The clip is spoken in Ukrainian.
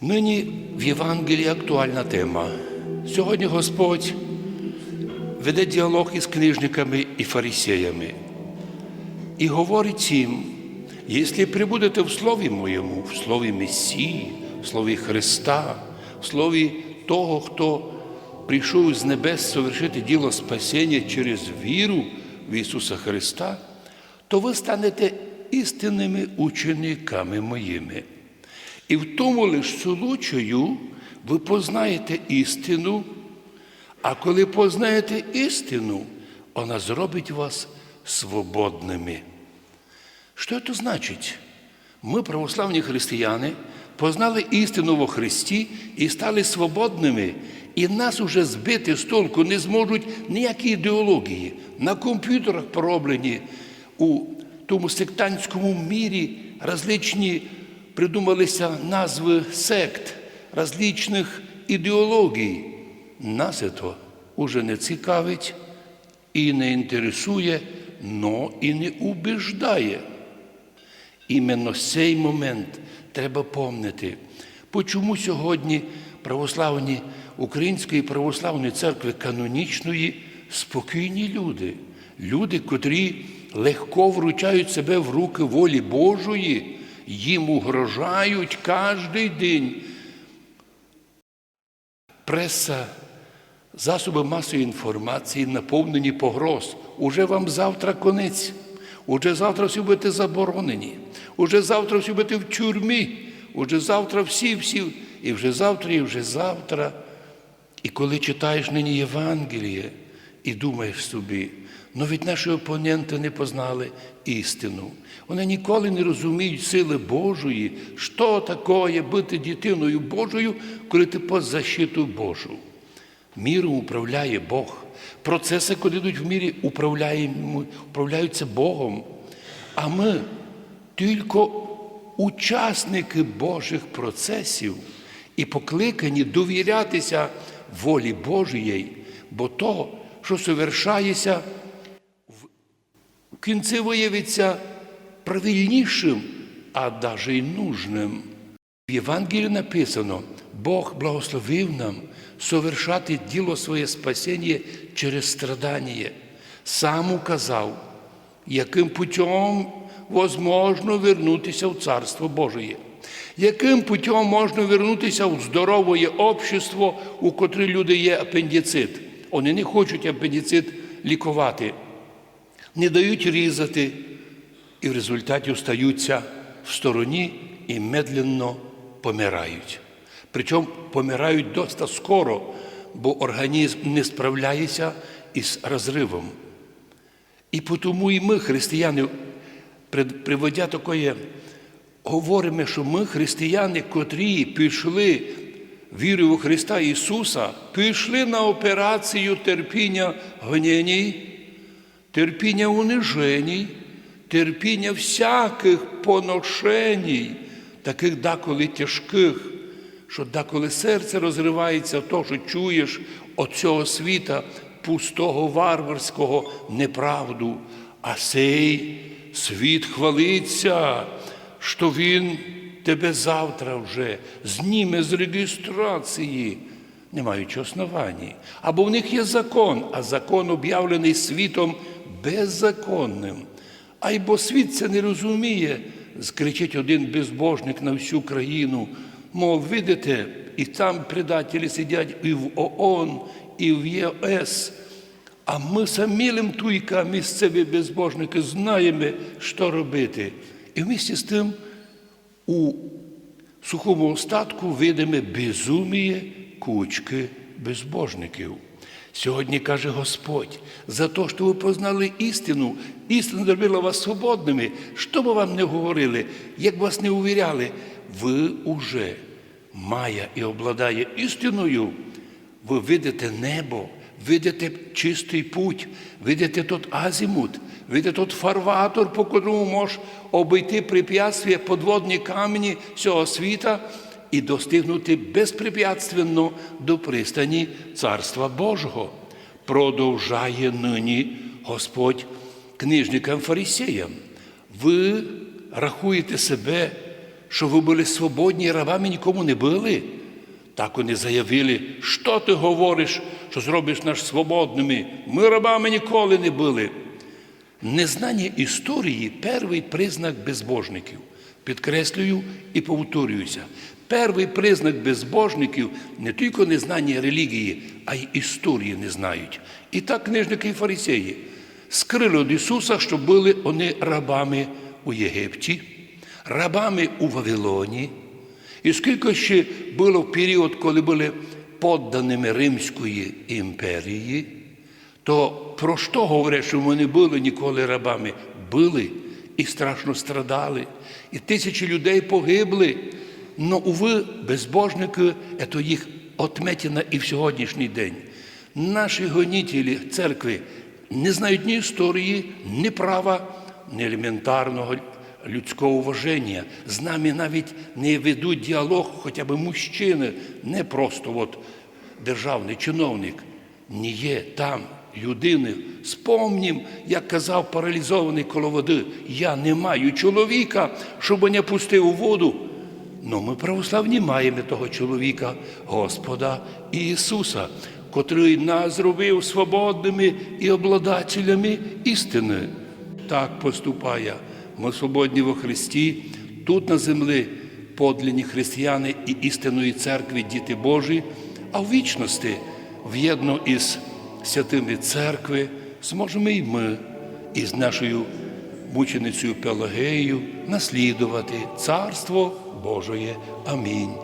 Нині в Євангелії актуальна тема. Сьогодні Господь веде діалог із книжниками і фарисеями і говорить їм, якщо прибудете в Слові моєму, в Слові Месії, в Слові Христа, в Слові того, хто прийшов з небес совершити діло спасіння через віру в Ісуса Христа, то ви станете істинними учениками моїми. І в тому лиш случаю ви познаєте істину, а коли познаєте істину, вона зробить вас свободними. Що це значить? Ми, православні християни, познали істину во Христі і стали свободними, і нас уже збити з толку не зможуть ніякі ідеології. На комп'ютерах пороблені у тому сектантському мірі различні придумалися назви сект, различних ідеологій. Нас це уже не цікавить і не інтересує, но і не убіждає. Іменно цей момент треба помнити. Почому сьогодні православні Української православної церкви канонічної спокійні люди, люди, котрі легко вручають себе в руки волі Божої, їм угрожають кожен день. Преса, засоби масової інформації наповнені погроз. Уже вам завтра конець. Уже завтра всі будете заборонені. Уже завтра всі будете в тюрмі. Уже завтра всі, всі. І вже завтра, і вже завтра. І коли читаєш нині Євангеліє і думаєш собі, ну від наші опоненти не познали істину. Вони ніколи не розуміють сили Божої, що таке бути дитиною Божою, коли ти по защиту Божу. Міром управляє Бог. Процеси, коли йдуть в мірі, управляються Богом. А ми тільки учасники Божих процесів і покликані довірятися волі Божої, бо то, що совершається, в кінці виявиться правильнішим, а навіть й нужним. В Євангелії написано, Бог благословив нам совершати діло своє спасіння через страдання. Сам указав, яким путем возможно вернутися в Царство Божие. Яким путем можна вернутися в здорове общество, у котрі люди є апендицит? Вони не хочуть апендицит лікувати, не дають різати, і в результаті остаються в стороні і медленно помирають. Причому помирають досить скоро, бо організм не справляється із розривом. І тому і ми, християни, приводя таке, говоримо, що ми, християни, котрі пішли вірою у Христа Ісуса, пішли на операцію терпіння гонєній, терпіння униженій, терпіння всяких поношеній, таких деколи тяжких, що деколи серце розривається, то, що чуєш от цього світа пустого варварського неправду, а цей світ хвалиться, що він тебе завтра вже зніме з реєстрації, не маючи основані. Або в них є закон, а закон об'явлений світом беззаконним. А й бо світ це не розуміє, скричить один безбожник на всю країну. Мов, видите, і там предателі сидять і в ООН, і в ЄС. А ми самі лемтуйка, місцеві безбожники, знаємо, що робити. І вмісті з тим у сухому остатку видиме безуміє кучки безбожників. Сьогодні каже Господь, за те, що ви познали істину, істина зробила вас свободними. Що би вам не говорили, як вас не увіряли, ви уже має і обладає істиною, ви видите небо, видите чистий путь, видите тот азімут, видите тот фарватор, по котрому можеш обійти препятствия, подводні камені цього світа і достигнути безпрепятственно до пристані Царства Божого. Продовжає нині Господь книжникам фарисеям. Ви рахуєте себе що ви були свободні і рабами нікому не були. Так вони заявили, що ти говориш, що зробиш нас свободними. Ми рабами ніколи не були. Незнання історії перший признак безбожників. Підкреслюю і повторююся. Перший признак безбожників не тільки незнання релігії, а й історії не знають. І так книжники і фарисеї скрили від Ісуса, що були вони рабами у Єгипті, рабами у Вавилоні. І скільки ще було в період, коли були подданими Римської імперії, то про що говорять, що вони були ніколи рабами? Були і страшно страдали, і тисячі людей погибли. Но, уви, безбожники, це їх отметина і в сьогоднішній день. Наші гонітелі церкви не знають ні історії, ні права, ні елементарного людського уваження. З нами навіть не ведуть діалог хоча б мужчини, не просто от державний чиновник. Не є там людини. Спомнім, як казав паралізований коло води, я не маю чоловіка, щоб не пустив у воду. Ну, ми православні маємо того чоловіка, Господа Ісуса, котрий нас зробив свободними і обладателями істини. Так поступає. Ми свободні во Христі, тут на землі подлинні християни і істинної церкви, діти Божі, а в вічності, в'єдно із святими церкви, зможемо і ми із нашою мученицею Пелагеєю наслідувати Царство Божоє. Амінь.